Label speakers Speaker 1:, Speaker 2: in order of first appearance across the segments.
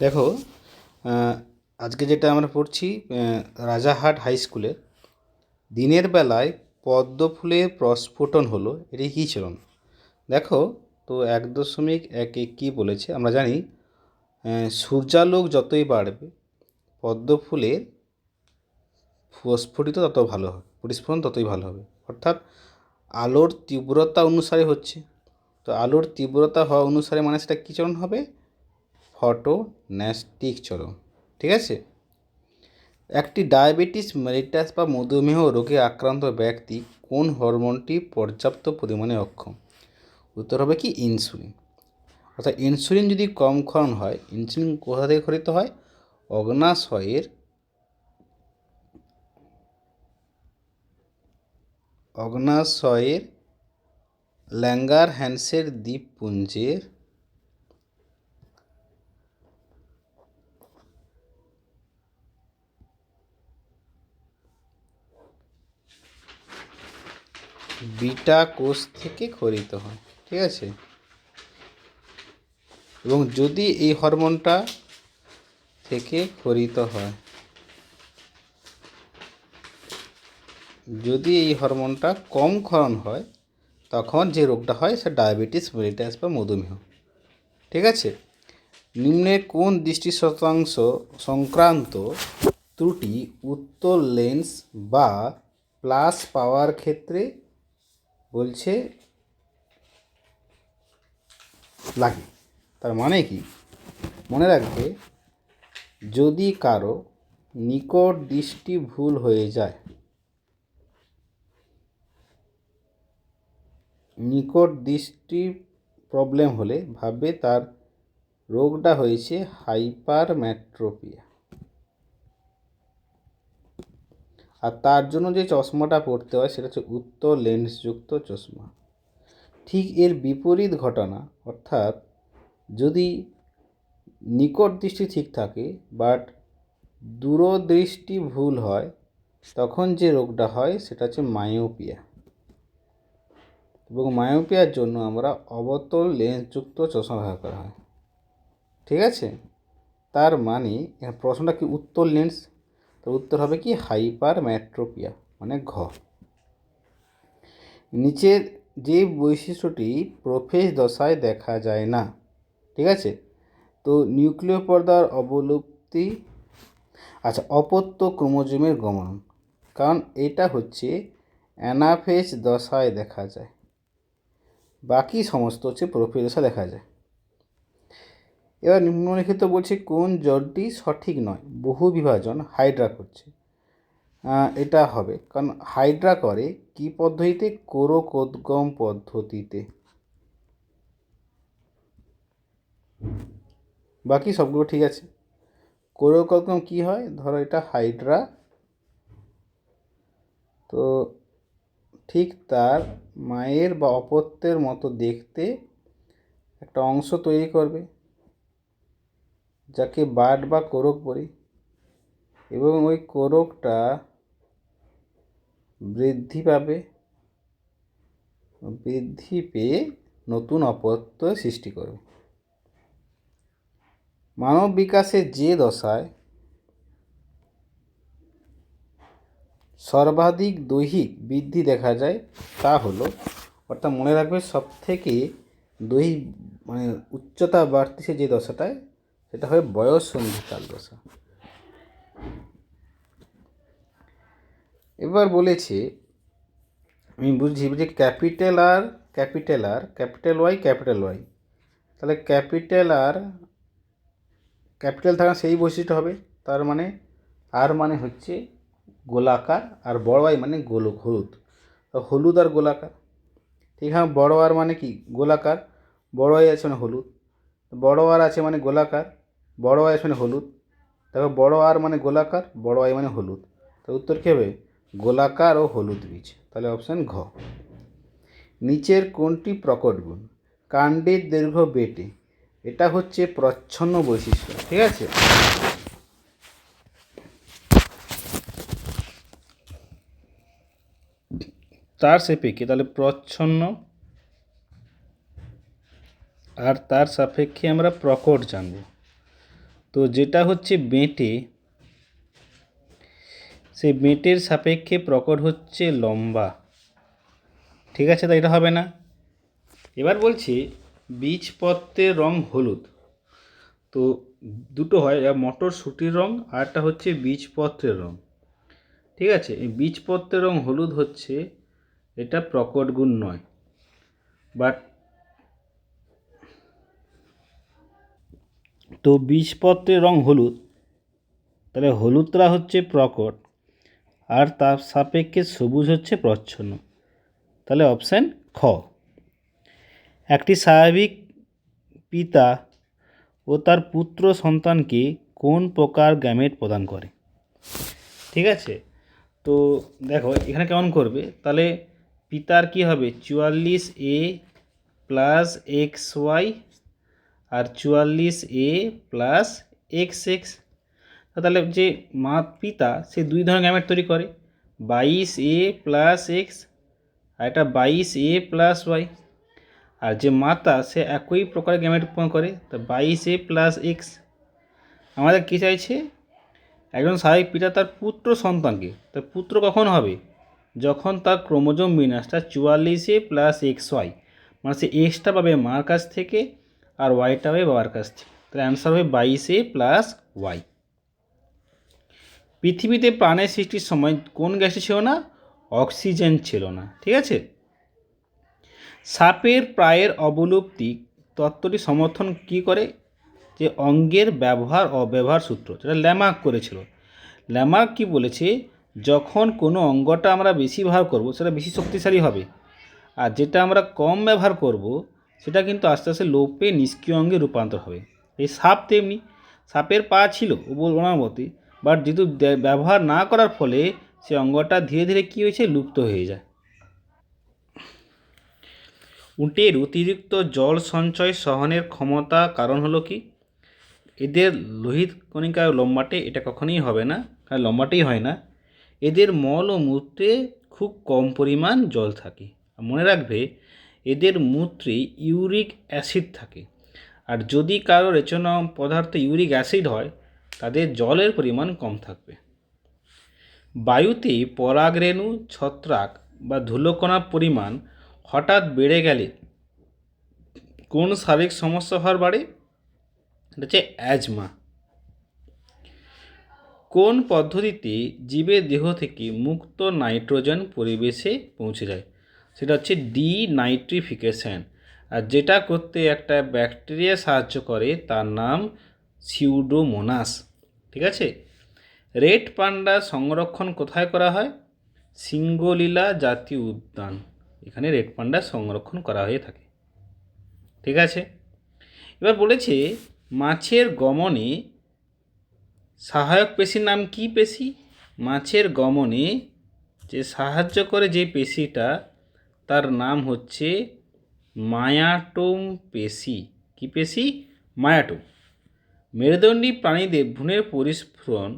Speaker 1: দেখো আজকে যেটা আমরা পড়ছি রাজাহাট হাই স্কুলে দিনের বেলায় পদ্ম ফুলের প্রস্ফুটন হলো, এটি কী ছিল দেখো, তো এক দশমিক একে কী বলেছে? আমরা জানি সূর্যালোক যতই বাড়বে পদ্ম ফুলের প্রস্ফুটিত তত ভালো হবে, পরিস্ফুটন ততই ভালো হবে। অর্থাৎ আলোর তীব্রতা অনুসারে হচ্ছে। তো আলোর তীব্রতা হওয়া অনুসারে মানে সেটা কী চলন হবে? ফটো ন্যাস্টিক চলন ঠিক আছে? একটি ডায়াবেটিস মেলিটাস বা মধুমেহ রোগে আক্রান্ত ব্যক্তি কোন হরমোনটি পর্যাপ্ত পরিমাণে অক্ষম? উত্তর হবে কি, ইনসুলিন। অর্থাৎ ইনসুলিন যদি কম ক্ষরণ হয়, ইনসুলিন কোথা থেকে ক্ষরিত হয়? অগ্নাশয়ের অগ্নাশয়ের ল্যাঙ্গার হ্যান্সের দ্বীপপুঞ্জের বিটা কোষ থেকে ক্ষরিত হয়, ঠিক আছে? এবং যদি এই হরমোনটা থেকে ক্ষরিত হয়, যদি এই হরমোনটা কম ক্ষরণ হয়, তখন যে রোগটা হয় সে ডায়াবেটিস মেলিটাস বা মধুমেহ, ঠিক আছে? নিম্নে কোন দৃষ্টি শতাংশ সংক্রান্ত ত্রুটি উত্তর লেন্স বা প্লাস পাওয়ার ক্ষেত্রে বলছে লাগে তার মানে কি? মনে রাখবে, যদি কারও নিকট দৃষ্টি ভুল হয়ে যায়, নিকট দৃষ্টি প্রবলেম হলে ভাববে তার রোগটা হয়েছে হাইপারম্যাট্রোপিয়া। আর তার জন্য যে চশমাটা পড়তে হয় সেটা হচ্ছে উত্তর লেন্সযুক্ত চশমা। ঠিক এর বিপরীত ঘটনা, অর্থাৎ যদি নিকট দৃষ্টি ঠিক থাকে বাট দূরদৃষ্টি ভুল হয়, তখন যে রোগটা হয় সেটা হচ্ছে মায়োপিয়া। এবং মায়োপিয়ার জন্য আমরা অবতল লেন্সযুক্ত চশমা ব্যবহার করা হয়। ঠিক আছে? তার মানে প্রশ্নটা কি উত্তর লেন্স? তো উত্তর হবে কি? হাইপার ম্যাট্রোপিয়া মানে ঘ। নিচের যে বৈশিষ্ট্যটি প্রোফেজ দশায় দেখা যায় না, ঠিক আছে? তো নিউক্লিয় পর্দার অবলুপ্তি আচ্ছা অপত্য ক্রোমোজোমের গমন, কারণ এটা হচ্ছে অ্যানাফেজ দশায় দেখা যায়। বাকি সমস্ত হচ্ছে প্রোফেজ দশা দেখা যায়। এবার নিম্নলিখিত বলছে কোন জলটি সঠিক নয়, বহু বিভাজন হাইড্রা করছে। এটা হবে, কারণ হাইড্রা করে কি পদ্ধতিতে? কোরকোদ্গম পদ্ধতিতে। বাকি সবগুলো ঠিক আছে। কোরকোদ্গম কি হয়? ধরো এটা হাইড্রা। তো ঠিক তার মায়ের বা অপত্যের মতো দেখতে একটা অংশ তৈরি করবে। যাকে বাট বা কোরক বলি। এবং ওই কোরকটা বৃদ্ধি পাবে, বৃদ্ধি পেয়ে নতুন অপত্য সৃষ্টি করবে। মানব বিকাশের যে দশায় সর্বাধিক দৈহিক বৃদ্ধি দেখা যায় তা হলো, অর্থাৎ মনে রাখবে সব থেকে দৈহিক মানে উচ্চতা বাড়তেছে যে দশাটায় সেটা হয় বয়স সন্ধিকাল দশা। এবার বলেছে, আমি বুঝছি যে capital R capital R, capital Y capital Y. তাহলে ক্যাপিটাল আর, ক্যাপিটাল থাকা সেই বৈশিষ্ট্য হবে, তার মানে আর মানে হচ্ছে গোলাকার আর বড় আই মানে গোল, হলুদ। হলুদ আর গোলাকার। ঠিক হ্যাঁ বড় আর মানে কি? গোলাকার। বড় আই আছে মানে হলুদ। বড় আর আছে মানে গোলাকার। বড় আই মানে হলুদ, তারপর বড় আর মানে গোলাকার, বড় আই মানে হলুদ। তো উত্তর কী হবে? গোলাকার ও হলুদ বীজ। তাহলে অপশান ঘ। নিচের কোনটি প্রকট গুণ? কাণ্ডের দৈর্ঘ্য বেটে। এটা হচ্ছে প্রচ্ছন্ন বৈশিষ্ট্য, ঠিক আছে? তার সাপেক্ষে, তাহলে প্রচ্ছন্ন আর তার সাপেক্ষে আমরা প্রকট জানব। তো যেটা হচ্ছে বেঁটে, সেই বেঁটের সাপেক্ষে প্রকট হচ্ছে লম্বা। ঠিক আছে? তো এটা হবে না। এবার বলছি বীজপত্রের রং হলুদ। তো দুটো হয় মটরশুঁটির রং আর একটা হচ্ছে বীজপত্রের রং। ঠিক আছে? এই বীজপত্রের রং হলুদ হচ্ছে, এটা প্রকট গুণ নয়। বাট তো বীজপত্রের রং হলুদ। তাহলে হলুদটা হচ্ছে প্রকট আর তার সাপেক্ষে সবুজ হচ্ছে প্রচ্ছন্ন। তাহলে অপশান খ। একটি স্বাভাবিক পিতা ও তার পুত্র সন্তানকে কোন প্রকার গ্যামেট প্রদান করে? ঠিক আছে? তো দেখো, এখানে কেমন করবে? তাহলে পিতার কি হবে? চুয়াল্লিশ এ প্লাস এক্স ওয়াই আর চুয়াল্লিশ এ প্লাস এক্স এক্স তাহলে যে মা পিতা, সে দুই ধরনের গ্যামেট তৈরি করে। বাইশ এ প্লাস এক্স আর একটা বাইশ এ প্লাস ওয়াই আর যে মাতা, সে একই প্রকার গ্যামেট উৎপন্ন করে। তা বাইশ এ প্লাস এক্স আমাদের কী চাইছে? একজন স্বাভাবিক পিতা তার পুত্র সন্তানকে। তার পুত্র কখন হবে? যখন তার ক্রোমোজোম বিন্যাসটা চুয়াল্লিশে প্লাস এক্স ওয়াই মানে সে এক্সটা পাবে মার কাছ থেকে আর ওয়াইটা হবে বাবার কাছ থেকে। তাহলে অ্যান্সার হবে বাইশে প্লাস ওয়াই পৃথিবীতে প্রাণের সৃষ্টির সময় কোন গ্যাসটি ছিল না? অক্সিজেন ছিল না, ঠিক আছে? সাপের প্রায়ের অবলুপ্তি তত্ত্বটি সমর্থন কি করে? যে অঙ্গের ব্যবহার অব্যবহার সূত্র, যেটা ল্যামার্ক করেছিল। ল্যামার্ক কি বলেছে? যখন কোনো অঙ্গটা আমরা বেশি ব্যবহার করব, সেটা বেশি শক্তিশালী হবে। আর যেটা আমরা কম ব্যবহার করব সেটা কিন্তু আস্তে আস্তে লোপে নিষ্ক্রিয় অঙ্গে রূপান্তর হবে। এই সাপ তেমনি, সাপের পা ছিল ও মতে বাট যেহেতু ব্যবহার না করার ফলে সে অঙ্গটা ধীরে ধীরে কী হয়েছে, লুপ্ত হয়ে যায়। উটের অতিরিক্ত জল সঞ্চয় সহনের ক্ষমতা কারণ হলো কি? এদের লোহিত কণিকা লম্বাটে এটা কখনোই হবে না, কারণ লম্বাটেই হয় না। এদের মল ও মূত্রে খুব কম পরিমাণ জল থাকে। মনে রাখবে এদের মূত্রে ইউরিক অ্যাসিড থাকে। আর যদি কারও রেচনা পদার্থ ইউরিক অ্যাসিড হয়, তাদের জলের পরিমাণ কম থাকবে। বায়ুতে পরাগরেণু, ছত্রাক বা ধুলোকণার পরিমাণ হঠাৎ বেড়ে গেলে কোন শারীরিক সমস্যা হওয়ার বাড়ে? এটা হচ্ছে অ্যাজমা। কোন পদ্ধতিতে জীবের দেহ থেকে মুক্ত নাইট্রোজেন পরিবেশে পৌঁছে যায়? সেটা হচ্ছে ডি নাইট্রিফিকেশান আর যেটা করতে একটা ব্যাকটেরিয়া সাহায্য করে, তার নাম সিউডোমোনাস ঠিক আছে? রেড পান্ডা সংরক্ষণ কোথায় করা হয়? সিঙ্গলীলা জাতীয় উদ্যান। এখানে রেড পান্ডা সংরক্ষণ করা হয়ে থাকে। ঠিক আছে? এবার বলেছে, মাছের গমনে সহায়ক পেশির নাম কি পেশি? মাছের গমনে যে সাহায্য করে যে পেশিটা তার নাম হচ্ছে মায়াটোম পেশি। কি পেশি? মায়াটোম। মেরুদণ্ডী প্রাণীদের ভ্রূণের পরিস্ফুরণ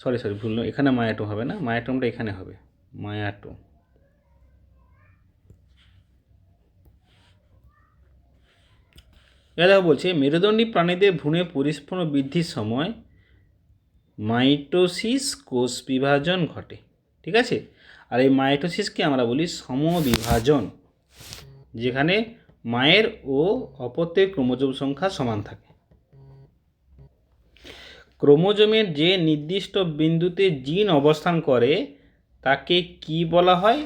Speaker 1: সরি সরি ভুল এখানে মায়াটোম হবে না, মায়াটোমটা এখানে হবে, মায়াটোম। এরা বলছে, মেরুদণ্ডী প্রাণীদের ভ্রূণে পরিস্ফুরণ বৃদ্ধির সময় মাইটোসিস কোষ বিভাজন ঘটে, ঠিক আছে? আর এই মাইটোসিসকে আমরা বলি সমবিভাজন, যেখানে মায়ের ও অপত্যের ক্রোমোজোম সংখ্যা সমান থাকে। ক্রোমোজোমের যে নির্দিষ্ট বিন্দুতে জিন অবস্থান করে, তাকে কি বলা হয়?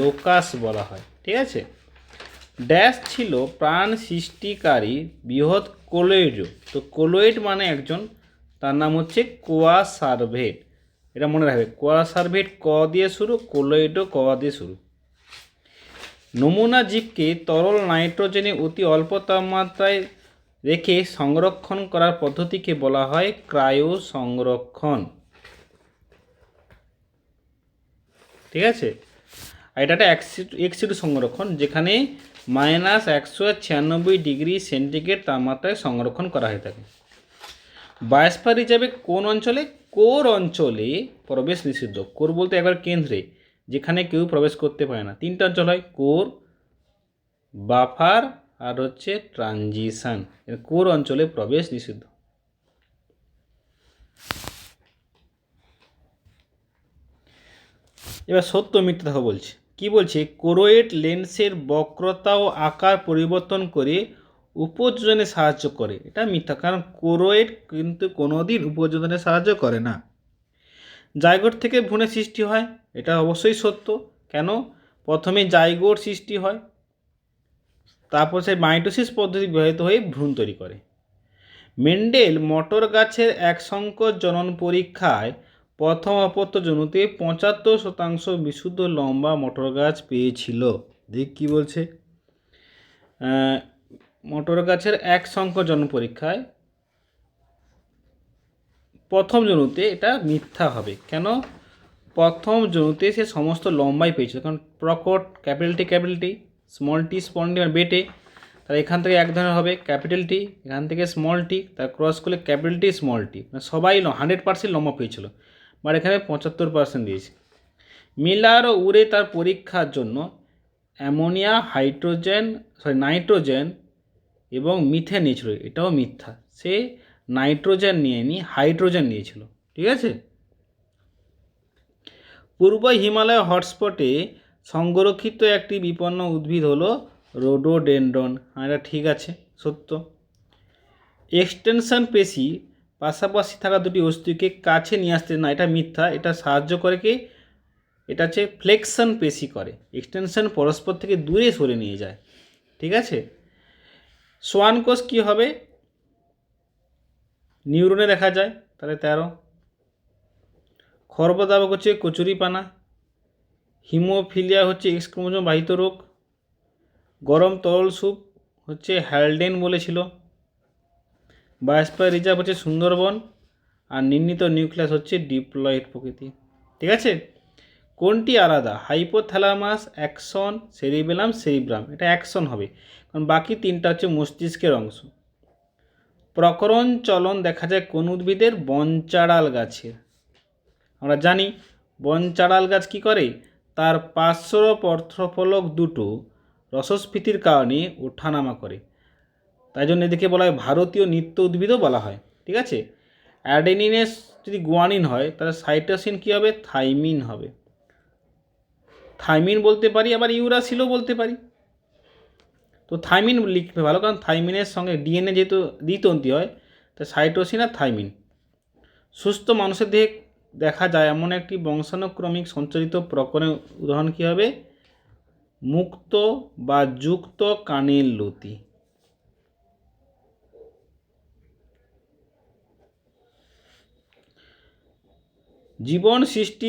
Speaker 1: লোকাস বলা হয়, ঠিক আছে? ড্যাশ ছিল প্রাণ সৃষ্টিকারী বৃহৎ কোলোয়েড। তো কোলোয়েড মানে একজন, তার নাম হচ্ছে কোয়া সার্ভেট এটা মনে রাখবে। কোয়া সার্ভেট, ক দিয়ে শুরু, কোলোয়েডও ক দিয়ে শুরু। নমুনা জীবকে তরল নাইট্রোজেনে অতি অল্প তাপমাত্রায় রেখে সংরক্ষণ করার পদ্ধতিকে বলা হয় ক্রায়ো সংরক্ষণ ঠিক আছে? আর এটা একটা এক্সিড সংরক্ষণ, যেখানে মাইনাস একশো ছিয়ানব্বই ডিগ্রি সেন্টিগ্রেড তাপমাত্রায় সংরক্ষণ করা হয়ে থাকে। বায়োস্ফিয়ার হিসাবে কোন অঞ্চলে কোর অঞ্চলে প্রবেশ নিষিদ্ধ। কোর বলতে একবার কেন্দ্রে, যেখানে কেউ প্রবেশ করতে পারে না। তিনটা অঞ্চল হয় কোর, বাফার আর হচ্ছে ট্রানজিশন। কোর অঞ্চলে প্রবেশ নিষিদ্ধ। এবার সত্য মিথ্যা বলছে। কি বলছে? কোরোয়েট লেন্সের বক্রতা ও আকার পরিবর্তন করে উপযোজনে সাহায্য করে। এটা মিথ্যা, কারণ কোরোয়েড কিন্তু কোনোদিন উপযোজনে সাহায্য করে না। জায়গোট থেকে ভ্রূণের সৃষ্টি হয়, এটা অবশ্যই সত্য। কেন? প্রথমে জাইগোট সৃষ্টি হয়, তারপর সে মাইটোসিস পদ্ধতি ব্যবহৃত হয়ে ভ্রূণ তৈরি করে। মেন্ডেল মটর গাছের এক সংকর জনন পরীক্ষায় প্রথম অপত্য জনুতে পঁচাত্তর শতাংশ বিশুদ্ধ লম্বা মটর গাছ পেয়েছিল। দেখ কী বলছে? মটর গাছের এক সংখ্য জনন পরীক্ষায় প্রথম জনুতে এটা মিথ্যা হবে। কেন? প্রথম জনুতে সে সমস্ত লম্বাই পেয়েছিল। কারণ প্রকট, capital T capital T small T small T বেটে তাহলে এখান থেকে এক ধরনের হবে ক্যাপিটাল টি এখান থেকে স্মল টি তার ক্রস করলে ক্যাপিটাল টি স্মল টি মানে সবাই হান্ড্রেড পার্সেন্ট লম্বা পেয়েছিল। বাট এখানে পঁচাত্তর পার্সেন্ট দিয়েছে। মিলার ও উড়ে তার পরীক্ষার জন্য অ্যামোনিয়া, হাইড্রোজেন সরি নাইট্রোজেন এবং মিথেন নিয়েছিল, এটাও মিথ্যা। সে নাইট্রোজেন নিয়ে নি, হাইড্রোজেন নিয়েছিল, ঠিক আছে? পূর্ব হিমালয় হটস্পটে সংরক্ষিত একটি বিপন্ন উদ্ভিদ হলো রোডোডেন্ড্রন। হ্যাঁ এটা ঠিক আছে, সত্য। এক্সটেনশন পেশি পাশাপাশি থাকা দুটি অস্তুকে কাছে নিয়ে আসতে না, এটা মিথ্যা, এটা সাহায্য করে কি? এটা হচ্ছে ফ্লেকশন পেশি করে। এক্সটেনশন পরস্পর থেকে দূরে সরে নিয়ে যায়, ঠিক আছে? সোয়ান কোষ কী হবে? নিউরনে দেখা যায়, তাহলে তেরো। খর্বদাবক হচ্ছে কচুরিপানা, হিমোফিলিয়া হচ্ছে এক্স ক্রোমোজোম বাহিত রোগ, গরম তরল স্যুপ হচ্ছে হ্যালডেন বলেছিল, বায়োস্ফিয়ার রিজার্ভ হচ্ছে সুন্দরবন, আর নির্ণীত নিউক্লিয়াস হচ্ছে ডিপ্লয়েড প্রকৃতি। ঠিক আছে? কোনটি আলাদা? Hypothalamus action cerebellum, cerebrum. এটা অ্যাকশন হবে। কারণ বাকি তিনটা হচ্ছে মস্তিষ্কের অংশ। প্রকরণ চলন দেখা যায় কোন উদ্ভিদের? বনচাড়াল গাছের। আমরা জানি বনচাড়াল গাছ কি করে? তার পার্শ্ব পত্রফলক দুটো রসস্ফীতির কারণে ওঠানামা করে। তাই জন্য এদিকে বলা হয় ভারতীয় নিত্য উদ্ভিদও বলা হয়। ঠিক আছে? অ্যাডেনিনের যদি গুয়ানিন হয়, তাহলে সাইটোসিন কী হবে? থাইমিন হবে। থাইমিন বলতে পারি, আবার ইউরাসিলও বলতে পারি। তো থাইমিন লিখবে ভালো, কারণ থাইমিনের সঙ্গে ডিএনএ যেহেতু দ্বিতন্তি হয়, তা সাইটোসিন আর থাইমিন। সুস্থ মানুষের দেহে দেখা যায় এমন একটি বংশানুক্রমিক সঞ্চালিত প্রকরণের উদাহরণ কী হবে? মুক্ত বা যুক্ত কানের লতি। জীবন সৃষ্টি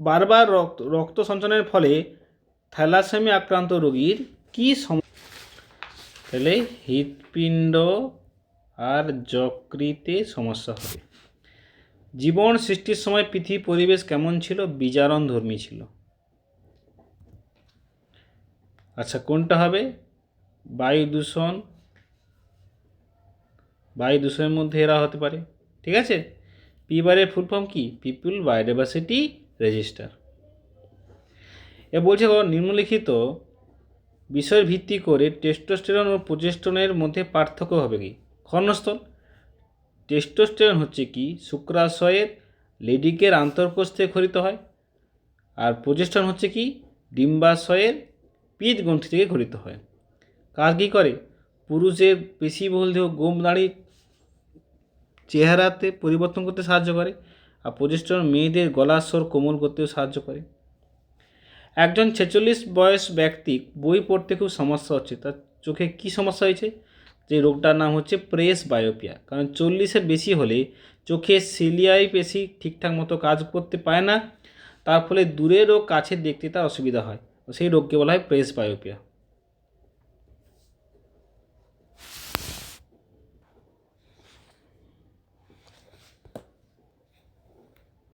Speaker 1: বারবার রক্ত রক্ত সঞ্চালনের ফলে থ্যালাসেমি আক্রান্ত রোগীর কী সম তাহলে হৃৎপিণ্ড আর যকৃতে সমস্যা হবে। জীবন সৃষ্টির সময় পৃথিবী পরিবেশ কেমন ছিল? বিজারণ ধর্মী ছিল। আচ্ছা কোনটা হবে? বায়ু দূষণ। বায়ু দূষণের মধ্যে এরা হতে পারে। ঠিক আছে? পিবারের ফুল ফর্ম কি? People biodiversity register. এ বলছে নিম্নলিখিত বিষয় ভিত্তি করে টেস্টোস্টেরন ও প্রোজেস্টনের মধ্যে পার্থক্য হবে কি? ক্ষণস্থল। টেস্টোস্টেরন হচ্ছে কি? শুক্রাশয়ের লেডিকের আন্তর্কোষ থেকে খরিত হয়। আর প্রোজেস্টন হচ্ছে কি? ডিম্বাশয়ের পিত গ্রন্থি থেকে খরিত হয়। কাজ কী করে? পুরুষের পেশিবহুল দেহ গোম দাঁড়িয়ে চেহারাতে পরিবর্তন করতে সাহায্য করে। আর প্রজেস্টন মেয়েদের গলার স্বর কোমল করতেও সাহায্য করে। একজন ছেচল্লিশ বয়স ব্যক্তি বই পড়তে খুব সমস্যা হচ্ছে। তার চোখে কি সমস্যা হয়েছে? যে রোগটার নাম হচ্ছে প্রেস বায়োপিয়া। কারণ চল্লিশের বেশি হলে চোখে সিলিয়াই পেশি ঠিকঠাক মতো কাজ করতে পারে না। তার ফলে দূরের ও কাছের দেখতে তার অসুবিধা হয়। সেই রোগকে বলা হয় প্রেস বায়োপিয়া।